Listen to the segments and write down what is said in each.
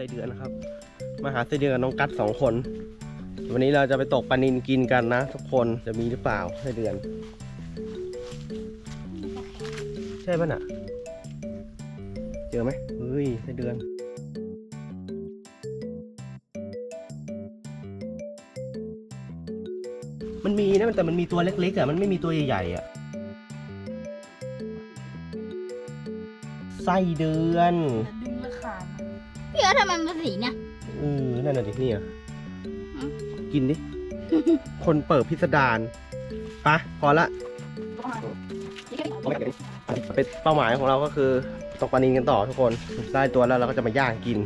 ไส้เดือนนะครับ มาหาไส้เดือนกับน้องกัดสองคน วันนี้เราจะไปตกปลานินกินกันนะ ทุกคนจะมีหรือเปล่าไส้เดือน ใช่ป่ะน่ะ เจอไหมเฮ้ยไส้เดือนมันมีนะแต่มันมีตัวเล็กๆอะมันไม่มีตัวใหญ่ๆอะไส้เดือน พี่เอิร์ธทำไมมันสีเนี่ยเออนั่นน่ะดิเนี่ยอืม กินดิ คนเปิดพิสดารปะพอละเป็นเป้าหมายของเราก็คือตกปลานินกันต่อทุกคนได้ตัวแล้วเราก็จะมาย่างกิน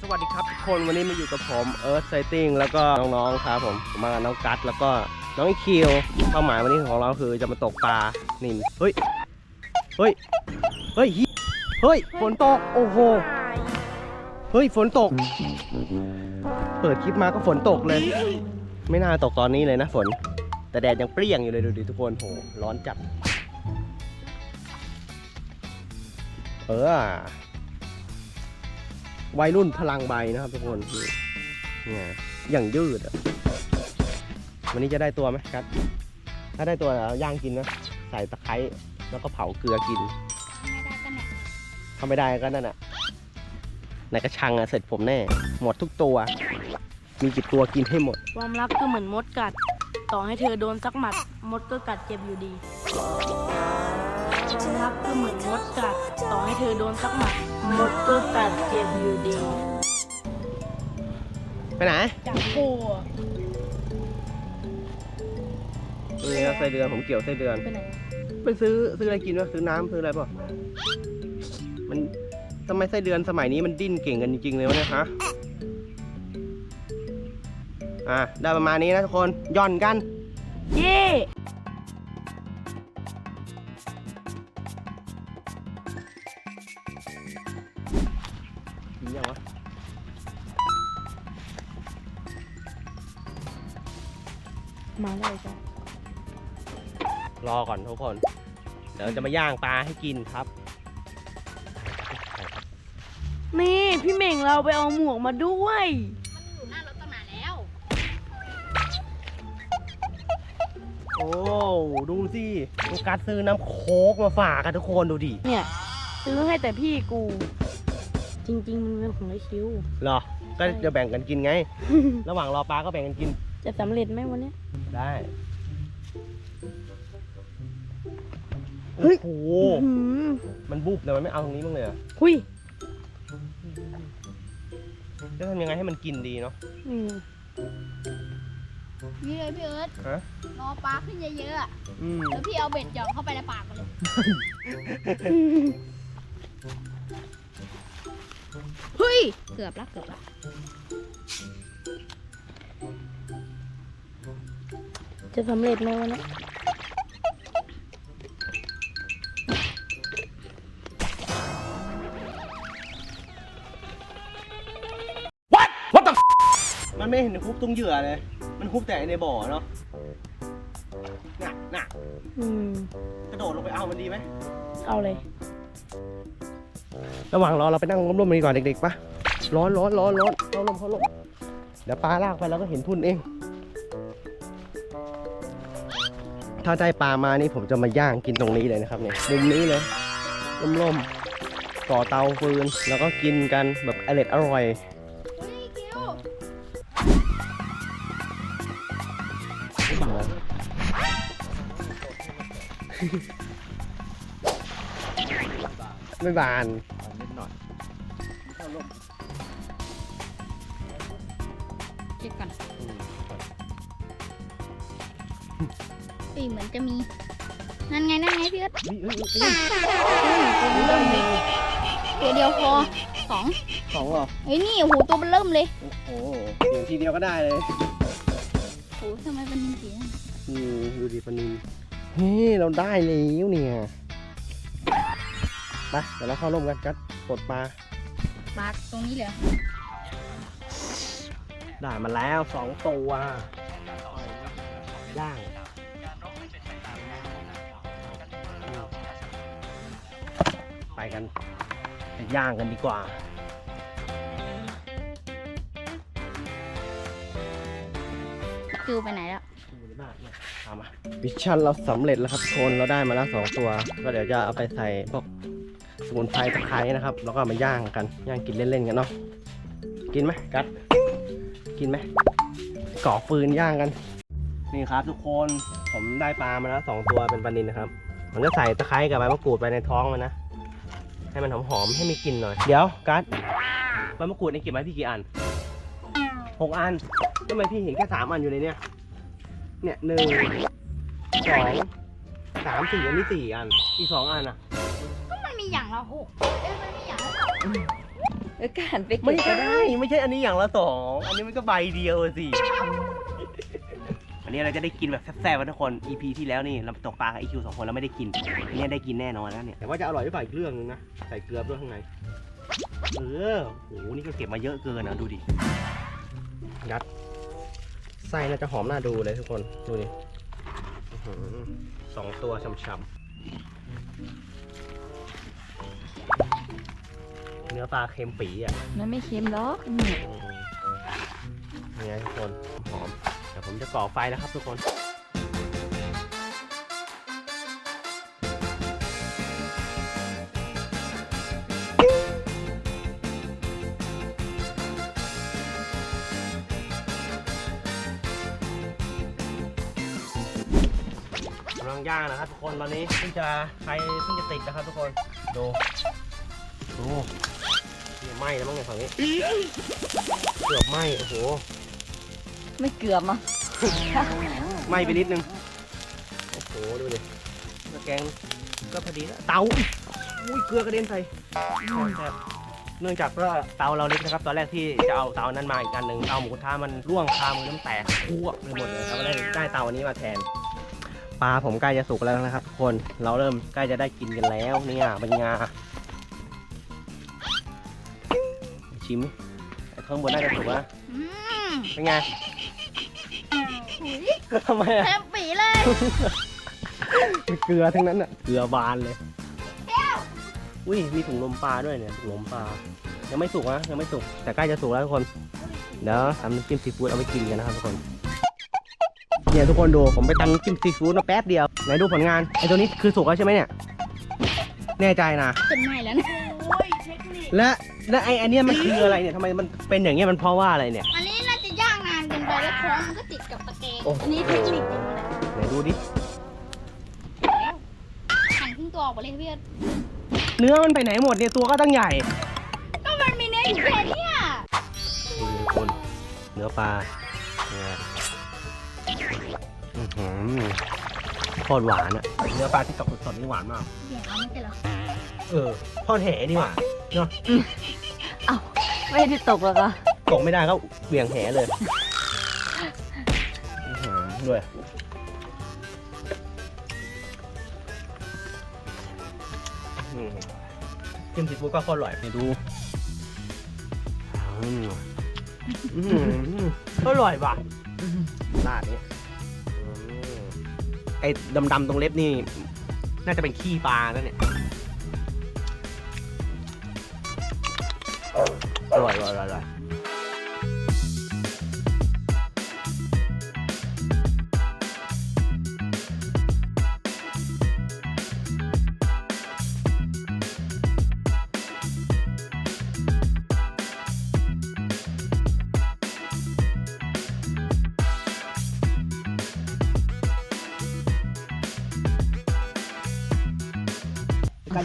สวัสดีครับทุกคนวันนี้มาอยู่กับผมเอิร์ธไซติงแล้วก็น้องๆครับผมผมมากับน้องกัสแล้วก็น้องอีคิวเป้าหมายวันนี้ของเราคือจะมาตกปลานินเฮ้ยเฮ้ยเฮ้ยเหี้ย เฮ้ย ฝนตก โอ้โห เฮ้ย ฝนตก เปิดคลิปมาก็ฝนตกเลย ไม่น่าตกตอนนี้เลยนะฝน แต่แดดยังเปรี้ยงอยู่เลยดูดิทุกคนโห ร้อนจัด เออ วัยรุ่นพลังใบนะครับทุกคนเนี่ยอย่างยืดอะวันนี้จะได้ตัวไหมครับ ถ้าได้ตัวแล้วย่างกินนะ ใส่ตะไคร้แล้วก็เผาเกลือกิน ทำไม่ได้ก็นั่นน่ะในกระชังอะเสร็จผมแน่ หมดทุกตัว มีกี่ตัวกินให้หมด ความรักก็เหมือนมดกัด ต่อให้เธอโดนสักหมัด มดก็กัดเจ็บอยู่ดีความรักก็เหมือนมดกัด ต่อให้เธอโดนสักหมัด มดก็กัดเจ็บอยู่ดี ไปไหนจับปูอะนี่ครับไส้เดือนผมเกี่ยวไส้เดือน ไปไหน ไปซื้อซื้ออะไรกินวะซื้อน้ำซื้ออะไรเปล่ะ มันทำไมไส้เดือนสมัยนี้มันดิ้นเก่งกันจริงๆเลยวะเนี่ยฮะอะได้ประมาณนี้นะทุกคนหย่อนกัน เย่ดียังวะมาแล้วจ้ะรอก่อนทุกคน เดี๋ยวจะมาย่างปลาให้กินครับ พี่เหม่งเราไปเอาหมวกมาด้วย มันอยู่หน้ารถตั้งนานแล้ว โอ้ดูสิลูกกัดซื้อน้ำโค้กมาฝากกันทุกคนดูดิเนี่ย ซื้อให้แต่พี่กู จริง ๆ มันเป็นของไอคิว เหรอ ก็จะแบ่งกันกินไง ระหว่างรอปลาก็แบ่งกันกิน จะสำเร็จไหมวันเนี้ย ได้เฮ้โอ้ย โห อื้อหือมันบุบเลยมันไม่เอาตรงนี้บ้างเลยเหรอ หุย จะทำยังไงให้มันกินดีเนาะอืมนี่เลยพี่เอิร์ธฮะรอปลาขึ้นเยอะๆอะอืมแล้วพี่เอาเบ็ดหย่อนเข้าไปในปากมันเลยเฮ้ยเกือบละเกือบละจะสำเร็จไหมวันเนี้ย มันไม่เห็นคุบตรงเหยื่อเลย มันคุบแต่ในบ่อเนาะน่ะน่ะอืม กระโดดลงไปเอามันดีไหมเอาเลย ระหว่างรอเราไปนั่งร่มๆกันดีกว่าเด็กๆปะร้อนร้อนร้อนร้อนเข้าร่มเข้าร่มเดี๋ยวปลาลากไปเราก็เห็นทุนเอง ถ้าได้ปลามานี่ผมจะมาย่างกินตรงนี้เลยนะครับเนี่ยมุมนี้เลยร่มๆก่อเตาฟืนแล้วก็กินกันแบบอร่อยอ ไม่บานเช็คก่อนเอ้ยเหมือนจะมี นั่นไง นั่นไงพี่เอิร์ธเฮ้ยเฮ้ยเฮ้ยเริ่มเลยตัวเดียวพอสองสองเหรอเฮ้ยนี่โอ้โหตัวมันเริ่มเลยโอ้โหเสียงทีเดียวก็ได้เลย โอ้โหทำไมเป็นสีนั้นอืมดูดิปลานิน เฮ้ยเราได้แล้วเนี่ยไปเดี๋ยวเราเข้าร่มกันกัดปลดปลาปากตรงนี้เลยเหรอได้มาแล้วสองตัวย่างไปกันไปย่างกันดีกว่าจูไปไหนแล้ว เอามามิชชั่นเราสำเร็จแล้วครับทุกคนเราได้มาแล้วสองตัว ก็เดี๋ยวจะเอาไปใส่พวกสมุนไพรตะไคร้นะครับ แล้วก็มาย่างกัน ย่างกินเล่นๆกันเนาะ กินไหมกัด กินไหมก่อฟืนย่างกัน นี่ครับทุกคน ผมได้ปลามาแล้วสองตัวเป็นปลานินนะครับ ผมจะใส่ตะไคร้กับใบมะกรูดไปในท้องมันนะ ให้มันหอมๆ ให้มีกลิ่นหน่อย เดี๋ยวกัดใบมะกรูดนี่เก็บไว้พี่กี่อันหกอันทำไมพี่เห็นแค่สามอันอยู่ในเนี้ย เนี่ยหนึ่งสองสามสี่อันนี้สี่อัน อีกสองอันอะ ก็มันมีอย่างละหกเอ้ยมันมีอย่างละสองเออก็หันไปเก็ไม่บก็ใช่ได้ไม่ใช่อันนี้อย่างละสองอันนี้มันก็ใบเดียวอะสิอันนี้เราจะได้กินแบบแซ่บๆกันทุกคน EP ที่แล้วนี่เราตกปลากับ EQ สองคนแล้วไม่ได้กินอันนี้ได้กินแน่นอนแล้วเนี่ย แต่ว่าจะอร่อยหรือเปล่าอีกเรื่องนึงนะ ใส่เกลือด้วยข้างใน เออโห นี่ก็เก็บมาเยอะเกินนะดูดิ ยัดไส้น่าจะหอมน่าดูเลยทุกคน ดูดิอื้อหือสองตัวช่ำๆเนื้อปลาเค็มปีอะ มันไม่เค็มหรอกนี่นี่ไงทุกคน หอมเดี๋ยวผมจะก่อไฟแล้วครับทุกคน ลังย่างนะครับทุกคนตอนนี้เพิ่งจะไฟเพิ่งจะติดนะครับทุกคนดูดูนี่ไหม้แล้วมั้งเนี่ยฝั่งนี้เกือบไหม้โอ้โหไม่เกลือมอะไหม้ไปนิดนึงโอ้โหดูดิตะแกรงก็พอดีแล้วเตาอุ้ยเกลือกระเด็นใส่ครับเนื่องจากว่าเตาเราเล็กนะครับ ตอนแรกที่จะเอาเตานั้นมาอีกอันหนึ่งเตาหมูกระทะมันร่วงคามือน้ำแตกคั่วไปหมดเลยครับก็เลยได้เตาอันนี้มาแทนป ลาผมใกล้จะสุกแล้วนะครับทุกคนเราเริ่มใกล้จะได้กินกันแล้วเนี่ยเป็นไงาชิมไอ้ข้างบนน่าจะสุกแล้วอืมเป็นไงหุยทำไมอะเต็มปีเลย เกลือทั้งนั้นอะเกลือบานเลยอุ้ยมีถุงลมปลาด้วยเนี่ยถุงลมปลายังไม่สุกนะยังไม่สุกแต่ใกล้จะสุกแล้วทุกคนเดี๋ยวทำน้ำจิ้มซีฟู้ดเอาไปกินกันนะครับทุกคน เนี่ยทุกคนดูผมไปทำน้ำจิ้มซีฟู้ดมาแป๊บเดียวไหนดูผลงานไอ้ตัวนี้คือสุกแล้วใช่ไหมเนี่ยแน่ใจนะเป็นใหม่แล้วนะโอ้ยเทคนิคและและไอ้อันเนี้ยมันคืออะไรเนี่ยทำไมมันเป็นอย่างเงี้ยมันเพราะว่าอะไรเนี่ยอันนี้น่าจะย่างนานเกินไปแล้วท้องมันก็ติดกับตะแกรงโอ้โหอันนี้เทคนิคจริงเลยไหนดูดิหั่นครึ่งตัวออกไปเลยพี่เอิร์ธเนื้อมันไปไหนหมดเนี่ยตัวก็ตั้งใหญ่ก็มันมีเนื้ออยู่แค่เนี้ยดูดิทุกคนเนื้อปลาเนี่ยอื้อหือ โคตรหวานอะเนื้อปลาที่กับสดๆนี่หวานมาก เดี๋ยวเอาไม่ใช่เหรอเออทอดแห่ดีกว่าเนาะเอ้าไม่ได้ตกหรอกอะตกไม่ได้ก็เหวี่ยงแหเลยอื้อหือด้วยอืมจิ้มซีฟู้ดก็โคตรอร่อยไปดูอืมอืมอร่อยว่ะลาดนี้อืม ไอ้ดำๆตรงเล็บนี่ น่าจะเป็นขี้ปลาแล้วเนี่ยอร่อยอร่อยอร่อย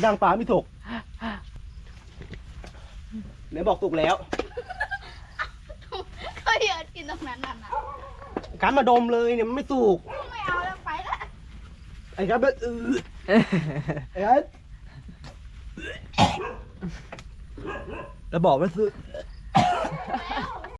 ย่างปลาไม่ถูกไหนบอกถูกแล้วก็เยอะกินตรงนั้นน่ะนะการมาดมเลยเนี่ยมันไม่ถูกไม่เอาแล้วไปละไอ้การแบบอือไอ้การแล้วบอกว่าซื้อ